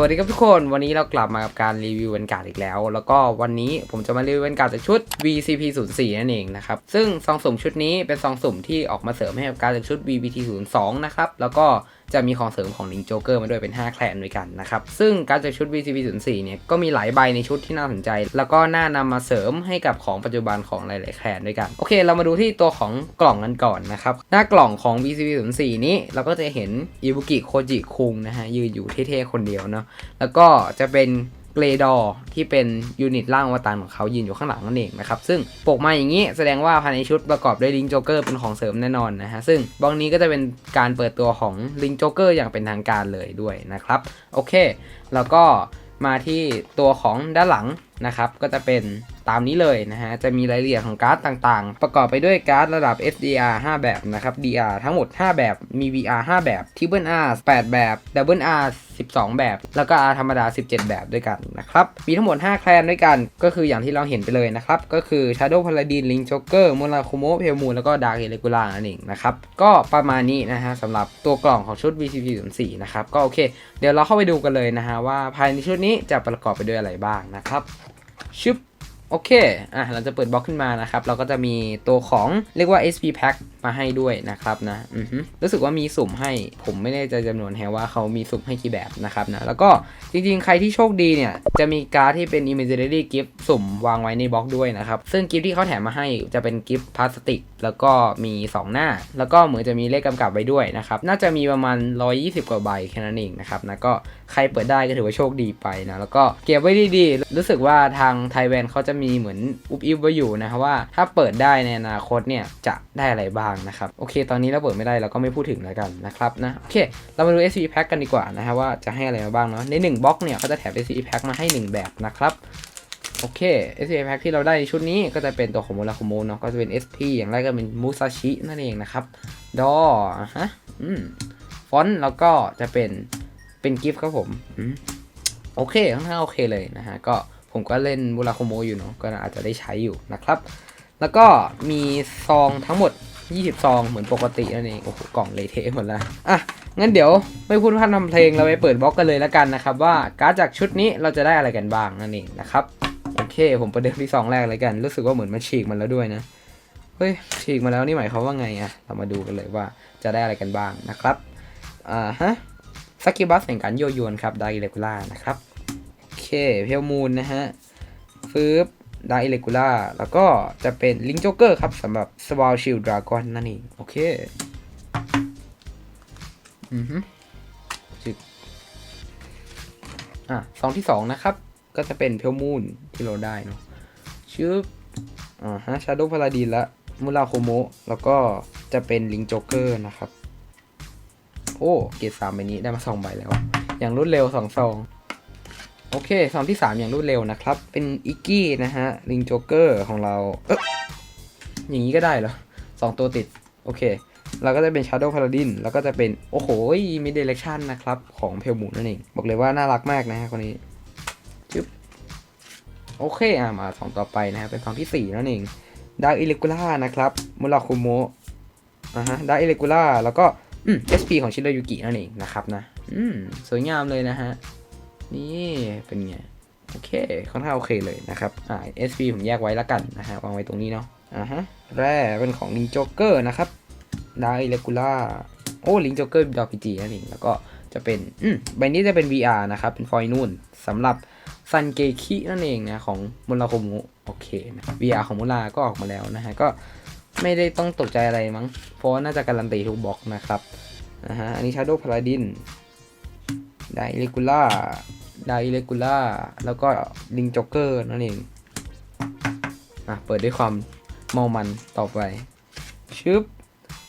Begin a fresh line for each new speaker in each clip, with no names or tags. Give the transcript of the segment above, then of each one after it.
สวัสดีครับทุกคนวันนี้เรากลับมากับการรีวิวเวนการ์ดอีกแล้ว แล้วก็วันนี้ผมจะมารีวิวเวนการ์ดจากชุด VCP 0 4นั่นเองนะครับซึ่งซองสุ่มชุดนี้เป็นซองสุ่มที่ออกมาเสริมให้กับการดจากชุด VBT 0 2นะครับแล้วก็ จะมีของเสริมของลิงโจเกอร์มาด้วยเป็น 5 แคลนด้วยกันนะครับ ซึ่งการจากชุด VCV 0 4เนี่ยก็มีหลายใบในชุดที่น่าสนใจ แล้วก็น่านำมาเสริมให้กับของปัจจุบันของหลาย ๆ แคลนด้วยกัน โอเค เรามาดูที่ตัวของกล่องกันก่อนนะครับ หน้ากล่องของ VCV 0 4นี้เราก็จะเห็นอิบุกิโคจิคุงนะฮะยืนอยู่เท่ ๆ คนเดียวเนาะแล้วก็จะเป็น เกรดอที่เป็นยูนิตร่างอวตารของเขายืนอยู่ข้างหลังนั่นเองนะครับซึ่งปกมาอย่างนี้แสดงว่าภายในชุดประกอบด้วยลิงโจเกอร์เป็นของเสริมแน่นอนนะฮะซึ่งบล็อกนี้ก็จะเป็นการเปิดตัวของลิงโจเกอร์อย่างเป็นทางการเลยด้วยนะครับโอเค แล้วก็มาที่ตัวของด้านหลัง นะครับก็จะเป็นตามนี้เลยนะฮะจะมีรายละเอียดของการ์ดต่างๆ ประกอบไปด้วยการ์ดระดับ SDR 5 แบบนะครับ DR ทั้งหมด 5 แบบมี VR 5 แบบ Triple R 8 แบบ Double R 12 แบบ แล้วก็ R ธรรมดา 17 แบบด้วยกันนะครับมีทั้งหมด 5 แคลนด้วยกัน ก็คืออย่างที่เราเห็นไปเลยนะครับก็คือ Shadow Paladin Link Joker m o n a k u m o p e l Moon แล้วก็ Dark Irregular นั่นเองนะครับก็ประมาณนี้นะฮะสำหรับตัวกล่องของชุด VCP 04นะครับก็โอเค เดี๋ยวเราเข้าไปดูกันเลยนะฮะว่าภายในชุดนี้จะประกอบไปด้วยอะไรบ้างนะครับ ชึบโอเค อะ เราจะเปิดบล็อกขึ้นมานะครับ เราก็จะมีตัวของเรียกว่า SP Pack มาให้ด้วยนะครับนะ อือฮึรู้สึกว่ามีสุ่มให้ ผมไม่แน่ใจจำนวนแฮว่าเขามีสุ่มให้กี่แบบนะครับนะ แล้วก็จริงๆ ใครที่โชคดีเนี่ย จะมีการ์ดที่เป็น Imaginary Gift สุ่มวางไว้ในบล็อกด้วยนะครับ ซึ่งกิฟต์ที่เขาแถมมาให้จะเป็นกิฟต์พลาสติก แล้วก็มี 2 หน้า แล้วก็เหมือนจะมีเลขกำกับไว้ด้วยนะครับ น่าจะมีประมาณ 120 กว่าใบแค่นั้นเองนะครับนะก็ใครเปิดได้ก็ถือว่าโชคดีไปนะ แล้วก็เก็บไว้ดีๆ รู้สึกว่าทางไทยแวนเขาจะมีเหมือนอุบอิบไว้อยู่นะครับว่าถ้าเปิดได้ในอนาคตเนี่ยจะได้อะไรบ้างนะครับ โอเค ตอนนี้เราเปิดไม่ได้เราก็ไม่พูดถึงแล้วกันนะครับนะ โอเค เรามาดู SC Pack กันดีกว่านะฮะว่าจะให้อะไรมาบ้างเนาะ ใน 1บล็อกเนี่ยเขาจะแถม SC Pack มาให้ 1 แบบนะครับ โอเค SC Pack ที่เราได้ชุดนี้ก็จะเป็นตัวของโมราโคโมเนาะ ก็จะเป็น SP อย่างแรกก็เป็นมูซาชินั่นเองนะครับ ดอฮะอืมฟอนต์แล้วก็จะเป็นเป็นกิฟต์ครับผมอืมโอเคค่อนข้างโอเคเลยนะฮะ ก็ผมก็เล่นมูราโคโมอยู่เนาะ ก็อาจจะได้ใช้อยู่นะครับ แล้วก็มีซองทั้งหมด 20 ซองเหมือนปกตินั่นเอง โอ้โห กล่องเลเทหมดล้วอะ งั้นเดี๋ยวไม่พูดพร่ำทำเพลงเราไปเปิดบล็อกกันเลยแล้วกันนะครับ ว่าการ์ดจากชุดนี้เราจะได้อะไรกันบ้างนั่นเองนะครับ เคผมประเดิมที่ซองแรกเลยกัน รู้สึกว่าเหมือนมันฉีกมันแล้วด้วยนะเฮ้ยฉีกมาแล้วนี่หมายความว่าไงอะเรามาดูกันเลยว่าจะได้อะไรกันบ้างนะครับอ่าฮะสกิบัสแห่งการโยโยนครับไดเรกูล่านะครับโอเคเพลมูนนะฮะฟืบไดเรกูล่าแล้วก็จะเป็นลิงโจเกอร์ครับสำหรับสวาลชิลดราก้อนนั่นเองโอเคอือฮึจึกอะซองที่สองนะครับ ก็จะเป็นเพลมูนที่เราได้เนาะชื่ออ่าฮะชาโดว์พาราดีละมูราโคโมแล้วก็จะเป็นลิงโจเกอร์นะครับ โอ้เกรดสามใบนี้ได้มาสองใบแล้ว อย่างรวดเร็วสองซองโอเคซองที่ 3 อย่างรวดเร็วนะครับ เป็นอิกกี้นะฮะลิงโจเกอร์ของเราเออย่างนี้ก็ได้เหรอสองตัวติด โอเค เราก็จะเป็น Shadow Paladin แล้วก็จะเป็น โอ้โหมี Direction นะครับ ของเพลมูนนั่นเอง บอกเลยว่าน่ารักมากนะฮะคนนี้ โอเคอะมาสองต่อไปนะฮะเป็นสองที่4นั่นเอง Dark Irregular นะครับมุราคุโมะอ่าฮะ Dark Irregular แล้วก็อืม SP ของชิโรยุกินั่นเองนะครับนะ อืม สวยงามเลยนะฮะ นี่เป็นไง โอเค ค่อนข้างโอเคเลยนะครับ อ่า SP ผมแยกไว้แล้วกันนะฮะ วางไว้ตรงนี้เนาะ อ่าฮะ แร่เป็นของลิงโจเกอร์นะครับไดเรกูล่า โอ้ ลิงโจเกอร์ดอพีจีนั่นเอง แล้วก็จะเป็น อืม ใบนี้จะเป็น VR นะครับ เป็นฟอยนูนสำหรับ ซันเกคินั่นเองนะของมุราโคมุโอเคนะ VR ของมุราก็ออกมาแล้วนะฮะ ก็ไม่ได้ต้องตกใจอะไรมั้ง เพราะว่าน่าจะการันตีทุกบล็อกนะครับนะฮะอันนี้ Shadow Paladin ไดเรกูล่าไดเรกูล่าแล้วก็ลิงจ็อกเกอร์นั่นเอง อะ เปิดด้วยความเมามันต่อไปชึบ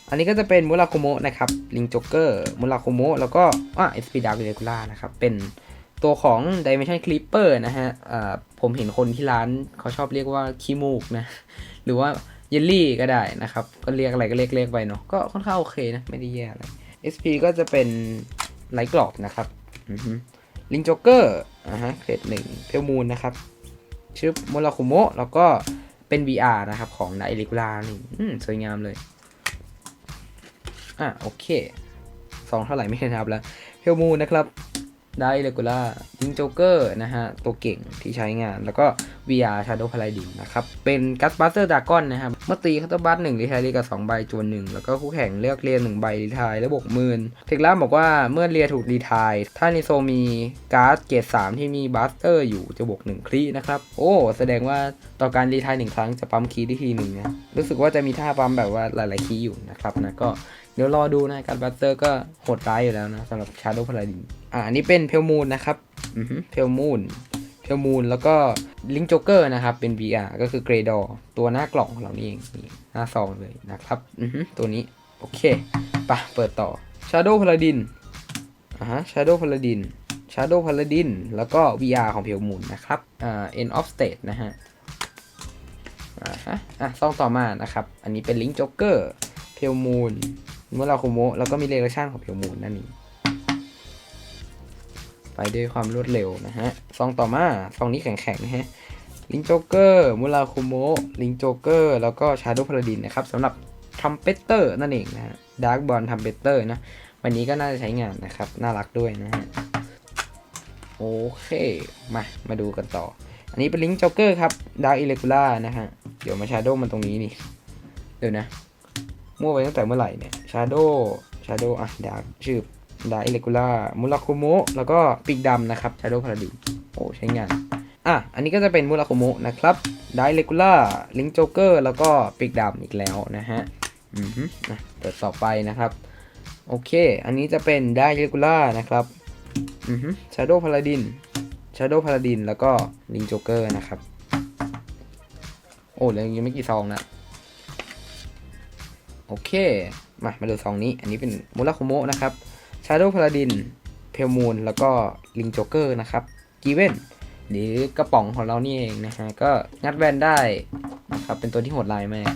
อันนี้ก็จะเป็นมุราโคโมะนะครับลิงจ็อกเกอร์มุราโคโมะแล้วก็อะเอสพีดาร์เรกูล่านะครับ เป็น ตัวของ Dimension Clipper นะฮะอ่าผมเห็นคนที่ร้านเขาชอบเรียกว่าขี้มูกนะ หรือว่าเยลลี่ก็ได้นะครับ ก็เรียกอะไรก็เรียกเรียกไปเนาะ ก็ค่อนข้างโอเคนะ ไม่ได้แย่อะไร SP ก็จะเป็นไลท์กรอบนะครับลิงจ็อกเกอร์อ่าฮะเกรดหนึ่งเพลมูนนะครับ ชื่อโมราคุโมะแล้วก็เป็น VR นะครับของไดเรกูล่านี่อืมสวยงามเลย อะโอเคสองเท่าไหร่ไม่เคยนับแล้ว เพลมูนนะครับ ได้เลกูล่าลิงโจเกอร์นะฮะ ตัวเก่งที่ใช้งาน แล้วก็ VR Shadow Paladin นะครับ เป็นกัสบัสเตอร์ดากอนนะครับ เมื่อตีคัตเตอร์บัสหนึ่งรีทายเรียกับ2ใบจวนหนึ่งแล้วก็คู่แข่งเลือกเรียนหนึ่งใบรีทายแล้วบวกหมื่นเทคล่าบอกว่าเมื่อเรียถูกรีทาย ถ้าในโซมีการ์ดเกรด3ที่มีบัสเตอร์อยู่จะบวก1ครีนะครับ โอ้ แสดงว่าต่อการรีทายหนึ่งครั้งจะปั๊มคีได้ทีหนึ่งนะรู้สึกว่าจะมีท่าปั๊มแบบว่าหลายๆคีอยู่นะครับนะก็เดี๋ยวรอดูนะการบัตเตอร์ก็โหดร้ายอยู่แล้วนะสำหรับ Shadow Paladin อ่า อันนี้เป็นเพลมูนนะครับเพลมูนเพลมูนแล้วก็ลิงโจเกอร์นะครับ เป็น VR ก็คือเกรดอตัวหน้ากล่องของเรานี่เองนี่หน้าซองเลยนะครับอือฮึตัวนี้ โอเคปะเปิดต่อ Shadow Paladin อ่าฮะ Shadow Paladin Shadow Paladin แล้วก็ VR ของเพลมูนนะครับอ่า End of State นะฮะอ่าฮะอะซองต่อมานะครับ อันนี้เป็นลิงโจเกอร์เพลมูนเมื่อเราคุโมแล้วก็มีเรเลชันของเพลมูนนั่นเอง ไปด้วยความรวดเร็วนะฮะ ซองต่อมา ซองนี้แข็งๆนะฮะ ลิงโจเกอร์ มูราคุโมะ ลิงโจเกอร์ แล้วก็ชาร์โดพาราดินนะครับสำหรับทัมเปเตอร์นั่นเองนะฮะ ดาร์กบอลทัมเปเตอร์นะ วันนี้ก็น่าจะใช้งานนะครับ น่ารักด้วยนะฮะ โอเค มา มาดูกันต่อ อันนี้เป็นลิงโจเกอร์ครับ ดาร์กอิเลกูล่านะฮะ เดี๋ยวมาชาร์โดมันตรงนี้นี่ เดี๋ยวนะ มั่วไปตั้งแต่เมื่อไหร่เนี่ย Shadow Shadow อะ ดาร์ชื่อ ดาร์อิเลกูล่ามูราคุโมะแล้วก็ปีกดำนะครับ Shadow Paladin โอ้ใช้งาน อะ อันนี้ก็จะเป็นมูราคุโมะนะครับดาร์อิเลกูล่าลิงโจเกอร์แล้วก็ปีกดำอีกแล้วนะฮะอือฮึอะเปิดต่อไปนะครับ โอเค อันนี้จะเป็นดาร์อิเลกูล่านะครับอือฮึ Shadow Paladin Shadow Paladin แล้วก็ลิงโจเกอร์นะครับโอ้เหลือยังไม่กี่ซองนะโอเค มา มาดูซองนี้ อันนี้เป็นมูราคุโมะนะครับ Shadow Paladin เพลมูนแล้วก็ลิงโจเกอร์นะครับกีเวนหรือกระป๋องของเรานี่เองนะฮะก็งัดแวนได้นะครับเป็นตัวที่โหดร้ายมาก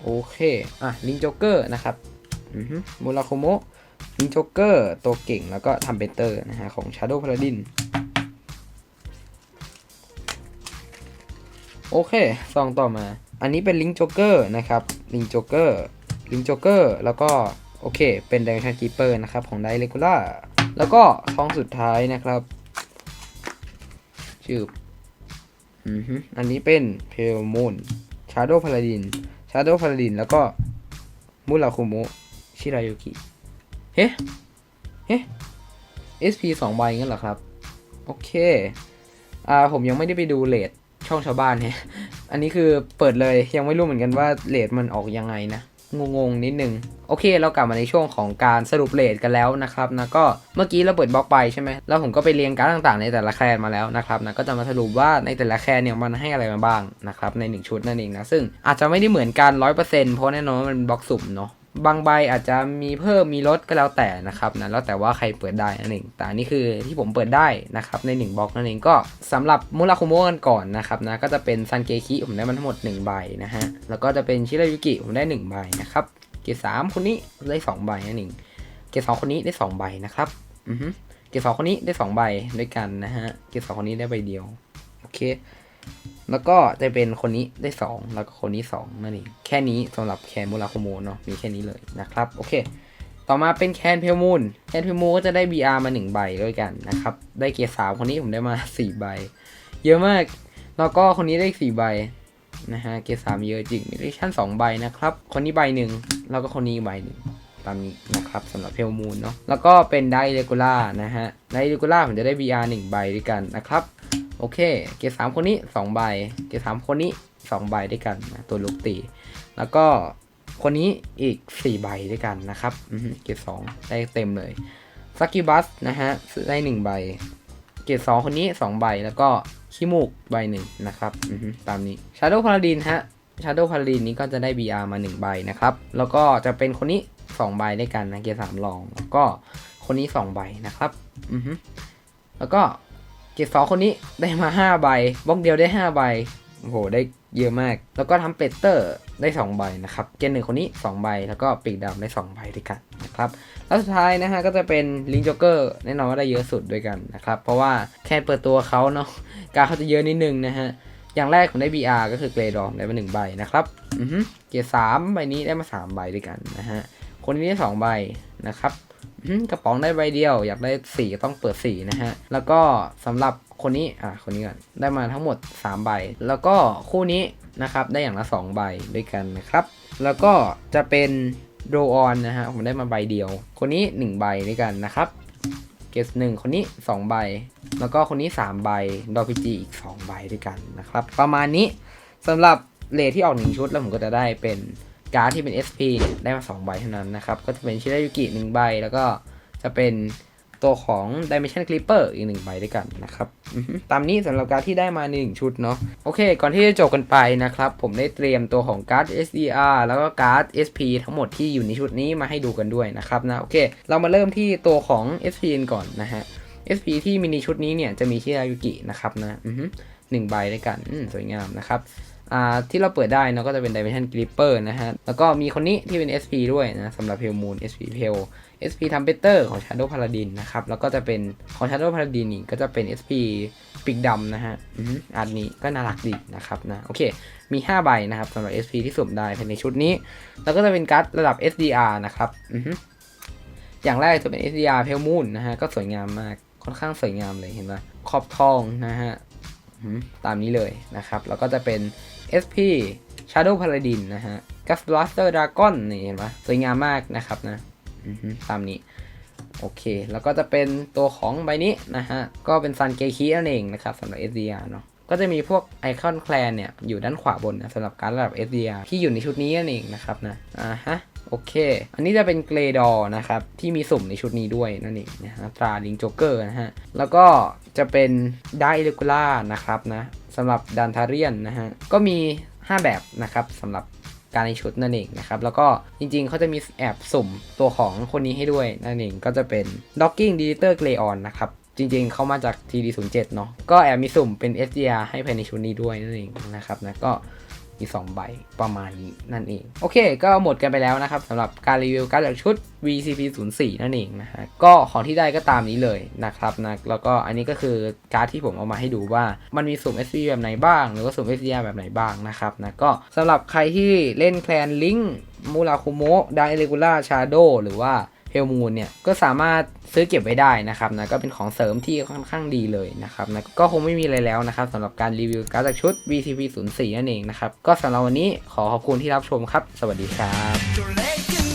โอเค อะลิงโจเกอร์นะครับมูราคุโมะลิงโจเกอร์ตัวเก่งแล้วก็ทำเบเตอร์นะฮะของ Shadow Paladin โอเคซองต่อมา อันนี้เป็นลิงโจเกอร์นะครับลิงโจเกอร์ลิงโจเกอร์แล้วก็ โอเค เป็นดังชันคีเปอร์นะครับ ของไดเรกูล่าแล้วก็ซองสุดท้ายนะครับชื่ออือฮึอันนี้เป็นเพลมูนชาร์โดพาลาดินชาร์โดพาลาดินแล้วก็มุราคุโมะชิรายุกิเฮ้เฮ้ SP สองใบงั้นเหรอครับ โอเค อ่าผมยังไม่ได้ไปดูเลทช่องชาวบ้านเนี่ยอันนี้คือเปิดเลยยังไม่รู้เหมือนกันว่าเลทมันออกยังไงนะ งงๆนิดนึงโอเค เรากลับมาในช่วงของการสรุปเลทกันแล้วนะครับนะก็เมื่อกี้เราเปิดบล็อกไปใช่ไหมแล้วผมก็ไปเรียงการต่างๆ ในแต่ละแคลนมาแล้วนะครับนะก็จะมาสรุปว่าในแต่ละแคลนเนี่ยมันให้อะไรมาบ้างนะครับในหนึ่งชุดนั่นเองนะซึ่งอาจจะไม่ได้เหมือนกันร้อยเปอร์เซ็นต์เพราะแน่นอนมันเป็นบล็อกสุ่มเนาะ บางใบอาจจะมีเพิ่มมีลดก็แล้วแต่นะครับนะแล้วแต่ว่าใครเปิดได้นั่นเองแต่อันนี้คือที่ผมเปิดได้นะครับใน1บล็อกนั่นเองก็สำหรับมูราคุโมะกันก่อนนะครับนะก็จะเป็นซันเกคิผมได้มาทั้งหมด1ใบนะฮะแล้วก็จะเป็นชิรายุกิผมได้1ใบนะครับเกรดสามคนนี้ได้2ใบนั่นเองเกรดสองคนนี้ได้2ใบนะครับอือฮึเกรดสองคนนี้ได้2ใบด้วยกันนะฮะเกรดสองคนนี้ได้ใบเดียวโอเค แล้วก็จะเป็นคนนี้ได้ 2 แล้วก็คนนี้ 2 นั่นเอง แค่นี้สำหรับแคนมูราโคโมเนาะมีแค่นี้เลยนะครับ โอเค ต่อมาเป็นแคนเพลมูนแคนเพลมูนก็จะได้ BR มา 1 ใบด้วยกันนะครับ ได้เกียร์สามคนนี้ผมได้มา 4 ใบ เยอะมาก แล้วก็คนนี้ได้ 4 ใบนะฮะ เกียร์สามเยอะจริงมีดิชั่น2ใบนะครับ คนนี้ใบหนึ่งแล้วก็คนนี้ใบหนึ่งตามนี้นะครับสำหรับเพลมูนเนาะ แล้วก็เป็นไดเรกูล่านะฮะไดเรกูล่าผมจะได้ BR 1 ใบด้วยกันนะครับ โอเค เกียร์สามคนนี้สองใบ เกียร์สามคนนี้สองใบด้วยกันนะตัวลูกตี แล้วก็คนนี้อีกสี่ใบด้วยกันนะครับเกียร์สองได้เต็มเลยซักกิบัสนะฮะได้หนึ่งใบ เกียร์สองคนนี้สองใบแล้วก็ขี้มูกใบหนึ่งนะครับตามนี้ Shadow Paladin ฮะ Shadow Paladin นี้ก็จะได้ BR มา 1 ใบนะครับ แล้วก็จะเป็นคนนี้ 2 ใบด้วยกันนะเกียร์สามลอง แล้วก็คนนี้ 2 ใบนะครับ อือฮึแล้วก็ เกียร์สองคนนี้ได้มา 5 ใบบล็อกเดียวได้ 5 ใบโอ้โหได้เยอะมาก แล้วก็ทำเป็ดเตอร์ได้ 2 ใบนะครับ เกียร์หนึ่งคนนี้ 2 ใบ แล้วก็ปีกดำได้ 2 ใบด้วยกันนะครับ แล้วสุดท้ายนะฮะก็จะเป็นลิงจ็อกเกอร์แน่นอนว่าได้เยอะสุดด้วยกันนะครับ เพราะว่าแค่เปิดตัวเขาเนาะ การเขาจะเยอะนิดนึงนะฮะ อย่างแรกผมได้ BR ก็คือเกรดอมได้มา1ใบนะครับ อือฮึเกียร์สามใบนี้ได้มา 3 ใบด้วยกันนะฮะ คนนี้ได้2ใบนะครับ กระป๋องได้ใบเดียว อยากได้สีต้องเปิดสีนะฮะ แล้วก็สำหรับคนนี้ อะ คนนี้ก่อน ได้มาทั้งหมด 3 ใบ แล้วก็คู่นี้นะครับ ได้อย่างละ 2 ใบด้วยกันนะครับ แล้วก็จะเป็นโรออนนะฮะ ผมได้มาใบเดียว คนนี้ 1 ใบด้วยกันนะครับ เกสหนึ่งคนนี้ 2 ใบ แล้วก็คนนี้ 3 ใบ ดอพีจีอีก 2 ใบด้วยกันนะครับ ประมาณนี้สำหรับเลทที่ออก 1 ชุดแล้วผมก็จะได้เป็น การ์ดที่เป็น SP เนี่ยได้มา2ใบเท่านั้นนะครับ ก็จะเป็นชิรายุกิ1ใบ แล้วก็จะเป็นตัวของ Dimension Clipper อีก1ใบด้วยกันนะครับ ตามนี้สำหรับการ์ดที่ได้มาใน1ชุดเนาะ โอเค ก่อนที่จะจบกันไปนะครับ ผมได้เตรียมตัวของการ์ด SDR แล้วก็การ์ด SP ทั้งหมดที่อยู่ในชุดนี้มาให้ดูกันด้วยนะครับนะ โอเค เรามาเริ่มที่ตัวของ SP กันก่อนนะฮะ SP ที่มินิชุดนี้เนี่ยจะมีชิรายุกินะครับนะอือฮึหนึ่งใบด้วยกันสวยงามนะครับ อ่าที่เราเปิดได้เนาะก็จะเป็น Dimension Clipper นะฮะ แล้วก็มีคนนี้ที่เป็น SP ด้วยนะสำหรับ Pale Moon SP Pale SP t u m b e t e r ของ Shadow Paladin นะครับ แล้วก็จะเป็นของ Shadow Paladin นี่ก็จะเป็น SP ปีกดำนะฮะอืมอันนี้ก็น่ารักดีนะครับนะโอเค มี 5 ใบนะครับสำหรับ SP ที่สุ่มได้ภายในชุดนี้ แล้วก็จะเป็นการ์ดระดับ SDR นะครับอือฮึอย่างแรกจะเป็น SDR Pale Moon นะฮะก็สวยงามมากค่อนข้างสวยงามเลยเห็นไหมขอบทองนะฮะ ตามนี้เลยนะครับ แล้วก็จะเป็น SP Shadow Paladin นะฮะ Gas Blaster Dragon นี่เห็นไหมสวยงามมากนะครับนะตามนี้ โอเค แล้วก็จะเป็นตัวของใบนี้นะฮะ ก็เป็นซันเกคินั่นเองนะครับสำหรับ SDR เนาะก็จะมีพวกไอคอนแคลนเนี่ย อยู่ด้านขวาบนนะสำหรับการระดับ SDR ที่อยู่ในชุดนี้นั่นเองนะครับนะอ่าฮะ โอเค อันนี้จะเป็นเกรดอนะครับ ที่มีสุ่มในชุดนี้ด้วยนั่นเองนะฮะตราลิงโจ๊กเกอร์นะฮะ แล้วก็จะเป็นไดเรกูล่านะครับนะสำหรับดันทาเรียนนะฮะ ก็มี 5 แบบนะครับสำหรับการในชุดนั่นเองนะครับ แล้วก็จริงๆ เขาจะมีแอบสุ่มตัวของคนนี้ให้ด้วยนั่นเอง ก็จะเป็น Docking Digital Gray On นะครับ จริงๆ เขามาจาก TD07 เนาะ ก็แอบมีสุ่มเป็น SDR ให้ภายในชุดนี้ด้วยนั่นเองนะครับนะ ก็ มี2ใบประมาณนี้นั่นเอง โอเค ก็หมดกันไปแล้วนะครับสำหรับการรีวิวการ์ดจากชุด VCP 0 4นั่นเองนะฮะก็ของที่ได้ก็ตามนี้เลยนะครับนะแล้วก็อันนี้ก็คือการ์ดที่ผมเอามาให้ดูว่ามันมีสุ่ม SV แบบไหนบ้าง หรือว่าสุ่ม SDR แบบไหนบ้างนะครับนะก็สำหรับใครที่เล่นแคลนลิงมูราคุโมะดาเอเลกูล่าชาโดหรือว่า เฮลมูนเนี่ยก็สามารถซื้อเก็บไว้ได้นะครับนะก็เป็นของเสริมที่ค่อนข้างดีเลยนะครับนะก็คงไม่มีอะไรแล้วนะครับสำหรับการรีวิวการ์ดจากชุด VCP 0 4นั่นเองนะครับก็สำหรับวันนี้ขอขอบคุณที่รับชมครับ สวัสดีครับ